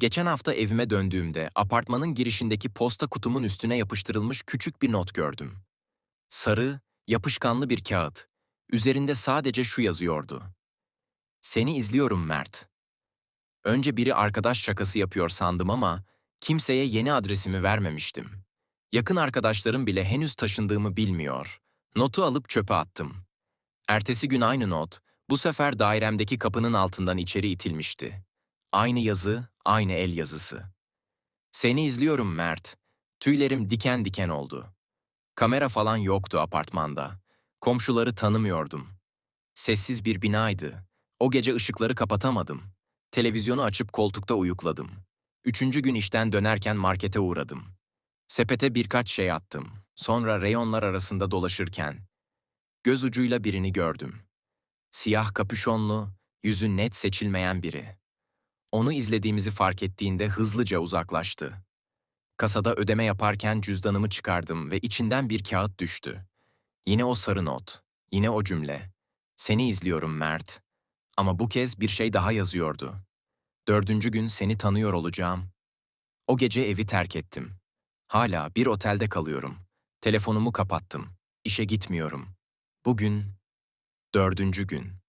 Geçen hafta evime döndüğümde apartmanın girişindeki posta kutumun üstüne yapıştırılmış küçük bir not gördüm. Sarı, yapışkanlı bir kağıt. Üzerinde sadece şu yazıyordu. Seni izliyorum Mert. Önce biri arkadaş şakası yapıyor sandım ama kimseye yeni adresimi vermemiştim. Yakın arkadaşlarım bile henüz taşındığımı bilmiyor. Notu alıp çöpe attım. Ertesi gün aynı not, bu sefer dairemdeki kapının altından içeri itilmişti. Aynı yazı, aynı el yazısı. Seni izliyorum Mert. Tüylerim diken diken oldu. Kamera falan yoktu apartmanda. Komşuları tanımıyordum. Sessiz bir binaydı. O gece ışıkları kapatamadım. Televizyonu açıp koltukta uyukladım. Üçüncü gün işten dönerken markete uğradım. Sepete birkaç şey attım. Sonra reyonlar arasında dolaşırken göz ucuyla birini gördüm. Siyah kapüşonlu, yüzü net seçilmeyen biri. Onu izlediğimizi fark ettiğinde hızlıca uzaklaştı. Kasada ödeme yaparken cüzdanımı çıkardım ve içinden bir kağıt düştü. Yine o sarı not, yine o cümle. Seni izliyorum Mert. Ama bu kez bir şey daha yazıyordu. Dördüncü gün seni tanıyor olacağım. O gece evi terk ettim. Hala bir otelde kalıyorum. Telefonumu kapattım. İşe gitmiyorum. Bugün dördüncü gün.